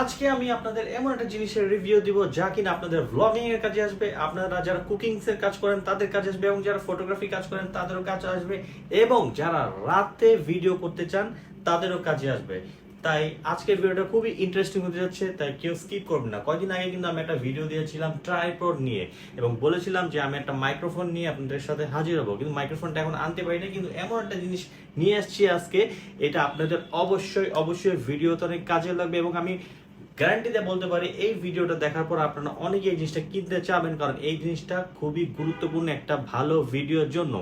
আজকে আমি আপনাদের এমন একটা জিনিসের রিভিউ দিব যা কিনা আপনাদের ব্লগিং এর কাজে আসবে। আপনারা যারা কুকিং এর কাজ করেন, তাদের কাজে আসবে এবং যারা ফটোগ্রাফি কাজ করেন, তাদেরও কাজে আসবে। এবং যারা রাতে ভিডিও করতে চান, তাদেরও কাজে আসবে। তাই আজকের ভিডিওটা খুবই ইন্টারেস্টিং হতে যাচ্ছে, তাই কেউ স্কিপ করবে না। কয়দিন আগে কিন্তু আমি একটা ভিডিও দিয়েছিলাম ট্রাইপড নিয়ে এবং বলেছিলাম যে আমি একটা মাইক্রোফোন নিয়ে আপনাদের সাথে হাজির হব। কিন্তু মাইক্রোফোনটা এখন আনতে পারি না কিন্তু এমন একটা জিনিস নিয়ে আসছি আজকে। এটা আপনাদের অবশ্যই অবশ্যই ভিডিওতে অনেক কাজে লাগবে এবং আমি গ্যারান্টি দিয়ে বলতে পারি, এই ভিডিওটা দেখার পর আপনারা অনেকে এই জিনিসটা কিনতে চাবেন, কারণ এই জিনিসটা খুবই গুরুত্বপূর্ণ একটা ভালো ভিডিওর জন্য।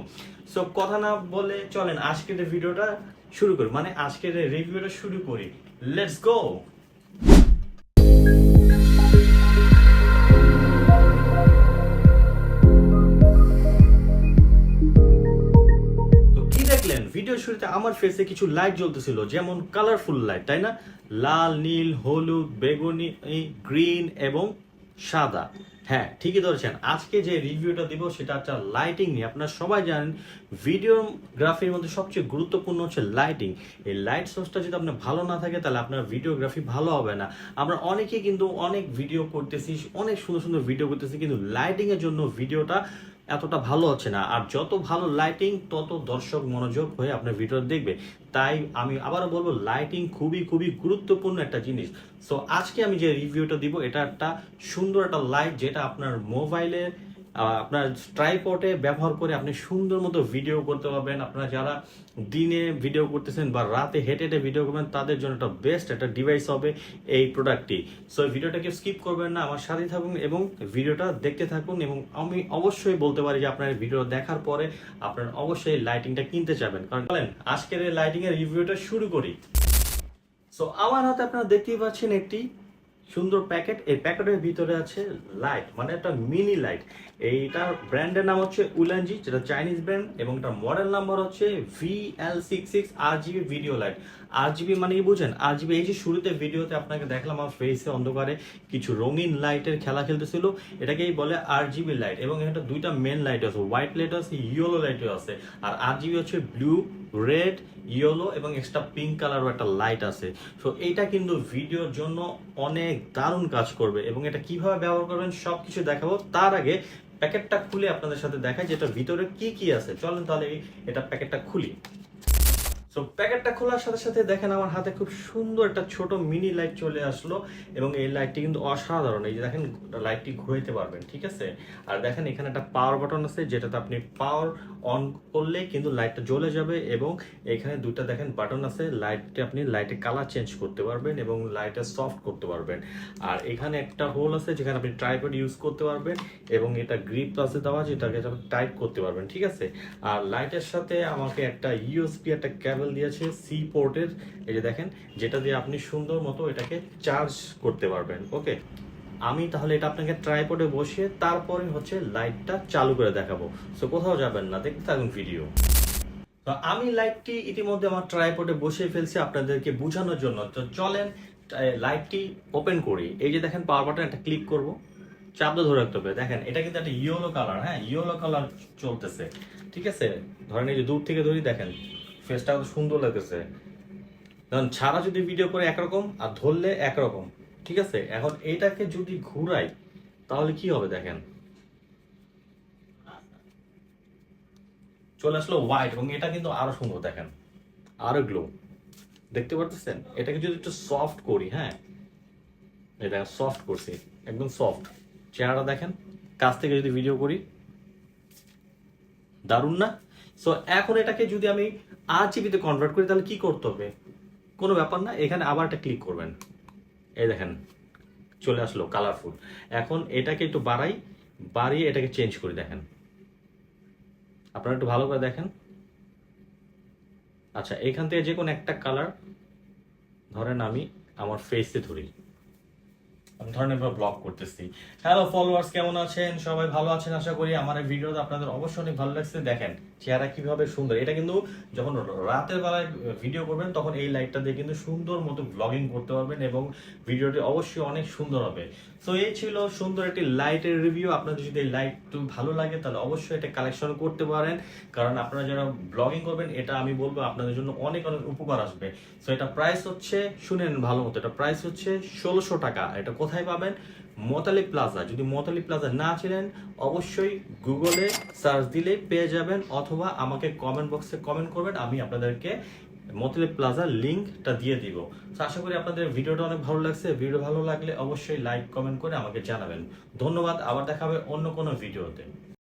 সো কথা না বলে চলেন আজকের ভিডিওটা শুরু করি। মানে আজকের রিভিউটা শুরু করি। লেটস গো শুরুতে আমার ফেসে কিছু লাইট জ্বলতেছিল, যেমন কালারফুল লাইট তাই না? লাল, নীল, হলুদ, বেগুনি গ্রিন এবং সাদা। হ্যাঁ ঠিকই ধরেছেন। আজকে যে রিভিউটা দিব সেটা একটা লাইটিং নিয়ে। আপনারা সবাই জানেন ভিডিওগ্রাফির মধ্যে সবচেয়ে গুরুত্বপূর্ণ হচ্ছে লাইটিং এই লাইট সোর্সটা যদি আপনার ভালো না থাকে, তাহলে আপনার ভিডিওগ্রাফি ভালো হবে না। আমরা অনেকেই কিন্তু অনেক ভিডিও করতেছি, অনেক সুন্দর সুন্দর ভিডিও করতেছি, কিন্তু লাইটিংয়ের জন্য ভিডিওটা এতটা ভালো হচ্ছে না। আর যত ভালো লাইটিং তত দর্শক মনোযোগ হয়ে আপনার ভিডিও দেখবে। তাই আমি আবারও বলব লাইটিং খুবই খুবই গুরুত্বপূর্ণ একটা জিনিস। সো আজকে আমি যে রিভিউটা দিব, এটা একটা সুন্দর একটা লাইট যেটা আপনার মোবাইলে আপনার ট্রাইপটে ব্যবহার করে আপনি সুন্দর মতো ভিডিও করতে পারবেন। আপনারা যারা দিনে ভিডিও করতেছেন বা রাতে হেঁটে হেঁটে ভিডিও করবেন, তাদের জন্য একটা বেস্ট একটা ডিভাইস হবে এই প্রোডাক্টটি সো ভিডিওটাকে স্কিপ করবেন না, আমার সাথে থাকুন এবং ভিডিওটা দেখতে থাকুন এবং আমি অবশ্যই বলতে পারি যে আপনার ভিডিও দেখার পরে আপনার অবশ্যই লাইটিংটা কিনতে চাবেন। কারণ বলেন, আজকের এই লাইটিং এর রিভিউটা শুরু করি। সো আমার হাতে আপনারা দেখতেই পাচ্ছেন একটি সুন্দর প্যাকেট, এই প্যাকেটের ভিতরে আছে লাইট মানে একটা মিনি লাইট এইটার ব্র্যান্ডের নাম হচ্ছে উলানজি, যেটা চাইনিজ ব্র্যান্ড, এবং এটার মডেল নাম্বার হচ্ছে V L six six R G B video light R G B মানে কি বুঝেন? আর জিবি এই যে শুরুতে ভিডিওতে আপনাকে দেখলাম আমার ফেসে অন্ধকারে কিছু রঙিন লাইটের খেলা খেলতেছিল, এটাকেই বলে আর জিবি লাইট এবং এটা দুইটা মেন লাইট আছে হোয়াইট লাইট আছে ইয়েলো লাইটও আছে। আর আর জিবি হচ্ছে ব্লু রেড ইয়েলো এবং এক্সট্রা পিঙ্ক কালারও একটা লাইট আছে। সো এইটা কিন্তু ভিডিওর জন্য অনেক দারুণ কাজ করবে এবং এটা কীভাবে ব্যবহার করবেন সব কিছু দেখাবো। তার আগে প্যাকেটটা খুলে আপনাদের সাথে দেখায় যে এটার ভিতরে কি কি আছে। চলেন তাহলে এটা প্যাকেটটা খুলি। সো প্যাকেটটা খোলার সাথে সাথে দেখেন আমার হাতে খুব সুন্দর একটা ছোট মিনি লাইট চলে আসলো এবং এই লাইটটি কিন্তু অসাধারণ। এই যে দেখেন লাইটটি ঘুরাইতে পারবেন, ঠিক আছে? আর দেখেন, এখানে একটা পাওয়ার বাটন আছে যেটাতে আপনি পাওয়ার অন করলে কিন্তু লাইটটা জ্বলে যাবে এবং এখানে দুটা দেখেন বাটন আছে লাইটটি আপনি লাইটে কালার চেঞ্জ করতে পারবেন এবং লাইটে সফট করতে পারবেন। আর এখানে একটা হোল আছে যেখানে আপনি ট্রাইপড ইউজ করতে পারবেন এবং এটা গ্রিপ আছে দেওয়া যেটাকে টাইট করতে পারবেন, ঠিক আছে? আর লাইটের সাথে আমাকে একটা ইউএসপি একটা ক্যাবেল দিয়েছে সি পোর্টের এই যে দেখেন, যেটা দিয়ে আপনি সুন্দর মতো এটাকে চার্জ করতে পারবেন ওকে আমি তাহলে এটা আপনাকে ট্রাইপডে বসিয়ে তারপরে হচ্ছে লাইটটা চালু করে দেখাবো। সো কোথাও যাবেন না, দেখতে থাকুন ভিডিও তো আমি লাইটটি ইতিমধ্যে আমার ট্রাইপডে বসিয়ে ফেলছি আপনাদেরকে বোঝানোর জন্য। তো চলেন লাইটটি ওপেন করি। এই যে দেখেন পাওয়ার বাটন একটা ক্লিক করব। চাপ দিয়ে ধরে রাখতে হবে। দেখেন, এটা কিন্তু একটা ইয়েলো কালার হ্যাঁ? ইয়েলো কালার চলতেছে। ঠিক আছে? ধরেন এই যে দূর থেকে ধরি, দেখেন। ফেসটা কত সুন্দর লাগতেছে। কারণ ছাড়া যদি ভিডিও করে একরকম আর ধরলে একরকম, ঠিক আছে? এখন এটাকে যদি ঘুরাই, তাহলে কি হবে দেখেন? চলে আসলো হোয়াইট এবং এটা কিন্তু আরও সুন্দর দেখেন। আরও গ্লো দেখতে পারতেছেন? এটাকে যদি একটু সফট করি হ্যাঁ? এটা সফট করছি, একদম সফট চেহারা দেখেন, কাছ থেকে যদি ভিডিও করি, দারুণ না? সো এখন এটাকে যদি আমি আর জিবিতে কনভার্ট করি তাহলে কি করতে হবে? কোনো ব্যাপার না, এখানে আবার একটা ক্লিক করবেন। এই দেখেন, চলে আসলো কালারফুল এখন এটাকে একটু বাড়াই, বাড়িয়ে এটাকে চেঞ্জ করে দেখেন। আপনারা একটু ভালো করে দেখেন। আচ্ছা এখান থেকে যে কোনো একটা কালার ধরেন আমি আমার ফেসে ধরি। আমি ধরেন এবার ব্লগ করতেছি। হ্যালো ফলোয়ার্স কেমন আছেন? সবাই ভালো আছেন? আশা করি আমার এই ভিডিওতে আপনাদের অবশ্যই অনেক ভালো লাগছে। দেখেন চেহারা কীভাবে সুন্দর, এটা কিন্তু যখন রাতের বেলায় ভিডিও করবেন, তখন এই লাইটটা দিয়ে কিন্তু সুন্দর মতো ব্লগিং করতে পারবেন এবং ভিডিওটি অবশ্যই অনেক সুন্দর হবে। সো এই ছিল সুন্দর একটি লাইটের রিভিউ আপনাদের যদি এই লাইট ভালো লাগে, তাহলে অবশ্যই এটা কালেকশন করতে পারেন। কারণ আপনারা যারা ব্লগিং করবেন, এটা আমি বলব আপনাদের জন্য অনেক অনেক উপকার আসবে। সো এটা প্রাইস হচ্ছে শুনেন ভালো মতো, এটা প্রাইস হচ্ছে ষোলোশো টাকা। এটা কোথায় পাবেন? মোতালি প্লাজা যদি মোতালি প্লাজা না ছিলেন অবশ্যই গুগলে সার্চ দিলে পেয়ে যাবেন। অথবা আমাকে কমেন্ট বক্সে কমেন্ট করবেন, আমি আপনাদেরকে মতিলে প্লাজার লিঙ্কটা দিয়ে দিব। তো আশা করি আপনাদের ভিডিওটা অনেক ভালো লাগছে। ভিডিও ভালো লাগলে অবশ্যই লাইক কমেন্ট করে আমাকে জানাবেন। ধন্যবাদ, আবার দেখাবে অন্য কোনো ভিডিওতে।